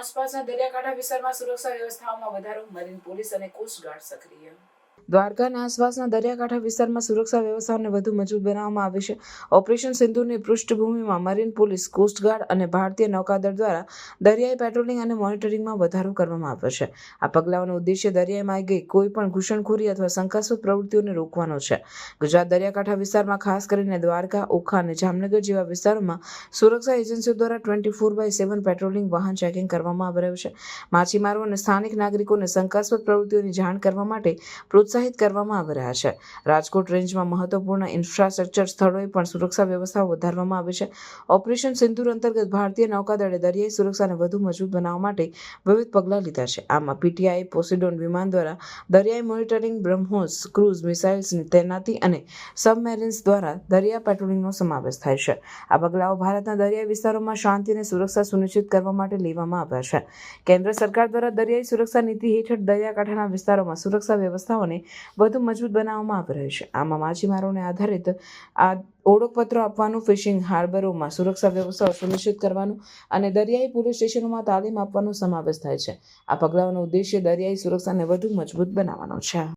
આસપાસના દરિયાકાંઠા વિસ્તારમાં સુરક્ષા વ્યવસ્થાઓમાં વધારો મરીન પોલીસ અને કોસ્ટગાર્ડ સક્રિય. દ્વારકા અને આસપાસના દરિયાકાંઠા વિસ્તારમાં સુરક્ષા વ્યવસ્થાને વધુ મજબૂત બનાવવામાં આવી છે. ઓપરેશન સિંધુની પૃષ્ઠભૂમિમાં મરીન પોલીસ કોસ્ટગાર્ડ અને ભારતીય નૌકાદળ દ્વારા દરિયાઈ પેટ્રોલિંગ અને મોનિટરિંગમાં વધારો કરવામાં આવ્યો છે. આ પગલાંઓનો ઉદ્દેશ્ય દરિયાઈ માર્ગે કોઈ પણ ઘૂસણખોરી અથવા શંકાસ્પદ પ્રવૃત્તિઓને રોકવાનો છે. ગુજરાત દરિયાકાંઠા વિસ્તારમાં ખાસ કરીને દ્વારકા, ઓખા અને જામનગર જેવા વિસ્તારોમાં સુરક્ષા એજન્સીઓ દ્વારા twenty four by seven patrolling વાહન ચેકિંગ કરવામાં આવી રહ્યું છે. માછીમારો અને સ્થાનિક નાગરિકોને શંકાસ્પદ પ્રવૃત્તિઓની જાણ કરવા માટે પ્રોત્સાહિત કરવામાં આવી રહ્યા છે. રાજકોટ રેન્જમાં મહત્વપૂર્ણ ઇન્ફ્રાસ્ટ્રક્ચર સ્થળોએ પણ સુરક્ષા વ્યવસ્થા વધારવામાં આવી છે. ઓપરેશન સિંદૂર અંતર્ગત ભારતીય નૌકાદળે દરિયાઈ સુરક્ષાને વધુ મજબૂત બનાવવા માટે વિવિધ પગલાં લીધા છે. આમાં પીટીઆઈ, પોસિડોન વિમાન દ્વારા દરિયાઈ મોનિટરિંગ, બ્રહ્મોસ ક્રૂઝ મિસાઇલ્સની તૈનાતી અને સબમેરિન્સ દ્વારા દરિયા પેટ્રોલિંગનો સમાવેશ થાય છે. આ પગલાઓ ભારતના દરિયાઈ વિસ્તારોમાં શાંતિ અને સુરક્ષા સુનિશ્ચિત કરવા માટે લેવામાં આવ્યા છે. કેન્દ્ર સરકાર દ્વારા દરિયાઈ સુરક્ષા નીતિ હેઠળ દરિયાકાંઠાના વિસ્તારોમાં સુરક્ષા વ્યવસ્થાઓને વધુ મજબૂત બનાવવામાં આવી રહી છે. આમાં માછીમારોને આધારિત આ ઓળખપત્રો આપવાનું, ફિશિંગ હાર્બરોમાં સુરક્ષા વ્યવસ્થાઓ સુનિશ્ચિત કરવાનું અને દરિયાઈ પોલીસ સ્ટેશનોમાં તાલીમ આપવાનો સમાવેશ થાય છે. આ પગલાઓનો ઉદ્દેશ્ય દરિયાઈ સુરક્ષાને વધુ મજબૂત બનાવવાનો છે.